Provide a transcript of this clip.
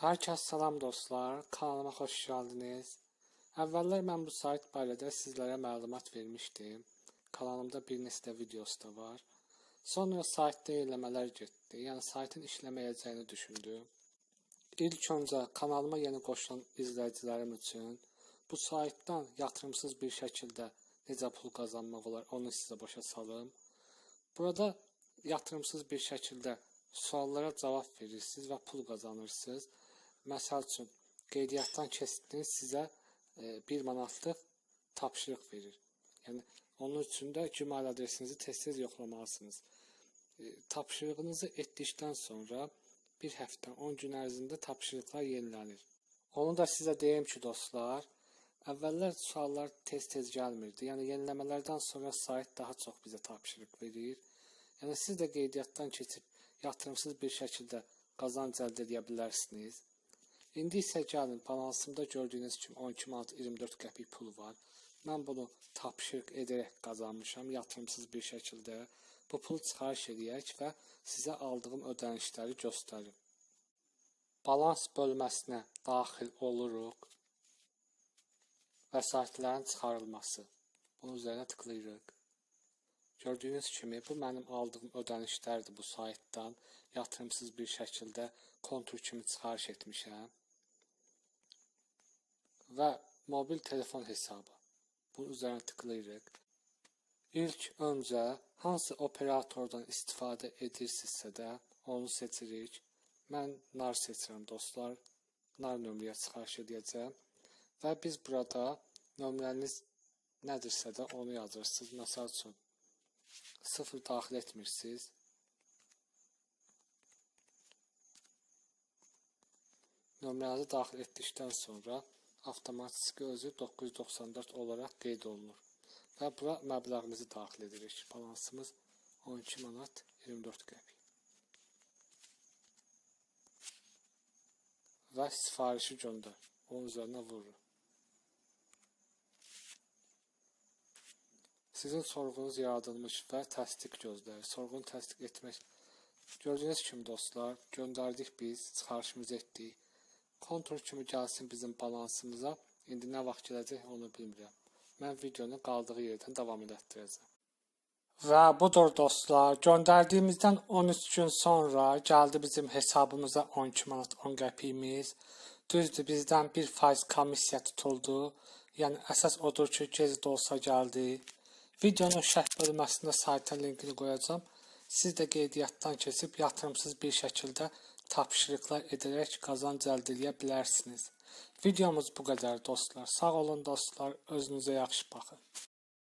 Hər kəs salam dostlar, kanalıma xoş gəldiniz. Əvvəllər mən bu sayt barədə sizlərə məlumat vermişdim. Kanalımda bir neçə videosu da var. Sonra saytda eləmələr getdi. Yəni saytın işləməyəcəyini düşündüm. İlk öncə kanalıma yeni qoşulan izləyicilərim üçün bu saytdan yatırımsız bir şəkildə necə pul qazanmaq olar, onu sizə başa salım. Burada yatırımsız bir şəkildə suallara cavab verirsiniz və pul qazanırsınız. Məsəl üçün qeydiyyatdan keçdiniz sizə e, 1 manatlıq tapşırıq verir. Yəni onun üçün də Gmail adresinizi tez-tez yoxlamalısınız. E, tapşırığınızı etdikdən sonra bir həftə 10 gün ərzində tapşırıqlar yenilənir. Onu da sizə deyim ki, dostlar, əvvəllər suallar tez-tez gəlmirdi. Yəni yeniləmələrdən sonra sayt daha çox bizə tapşırıq verir. Yəni siz də qeydiyyatdan keçib yatırımsız bir şəkildə qazanc əldə edə bilərsiniz. İndi isə gəlin, balansımda gördüyünüz kimi 12 manat 24 qəpik pul var. Mən bunu tapşırıq edərək qazanmışam, yatırımsız bir şəkildə. Bu pulu çıxarış edək və sizə aldığım ödənişləri göstərim. Balans bölməsinə daxil oluruq. Vəsaitlərin çıxarılması. Bunun üzərinə tıklayırıq. Gördüyünüz kimi bu mənim aldığım ödənişlərdir bu saytdan. Yatırımsız bir şəkildə kontur kimi çıxarış etmişəm. Və mobil telefon hesabı. Bunun üzərinə tıklayırıq. İlk öncə hansı operatordan istifadə edirsinizsə də onu seçirik. Mən nar seçirəm dostlar. Nar nömrəyə çıxarış edəcəm. Və biz burada nömrəniz nədirsə də onu yazırsınız. Məsəl üçün 0 daxil etmirsiniz. Nömrənizi daxil etdikdən sonra avtomatik özü 994 olaraq qeyd olunur. Və bura məbləğimizi daxil edirik. Balansımız 12 manat 24 qəpik. Və sifarişi göndər. Onun üzərinə vururuq. Sizin sorğunuz yaradılmış və təsdiq gözləyir. Sorğunu təsdiq etmək Gördüyünüz kimi dostlar, göndərdik biz, çıxarışımızı etdik. Kontur kimi gəlsin bizim balansımıza. İndi nə vaxt gələcək onu bilmirəm. Mən videonu qaldığı yerdən davam etdirəcəm. Və budur dostlar, göndərdiyimizdən 13 gün sonra gəldi bizim hesabımıza 12 manat 10 qəpiyimiz. Düzdür, bizdən 1% komissiya tutuldu. Yəni əsas odur ki, gec də olsa gəldi. Videonun şərh bölməsində saytın linkini qoyacağam. Siz də qeydiyyatdan keçib yatırımsız bir şəkildə tapşırıqlar edərək qazanc əldə edə bilərsiniz. Videomuz bu qədər dostlar. Sağ olun dostlar. Özünüzə yaxşı baxın.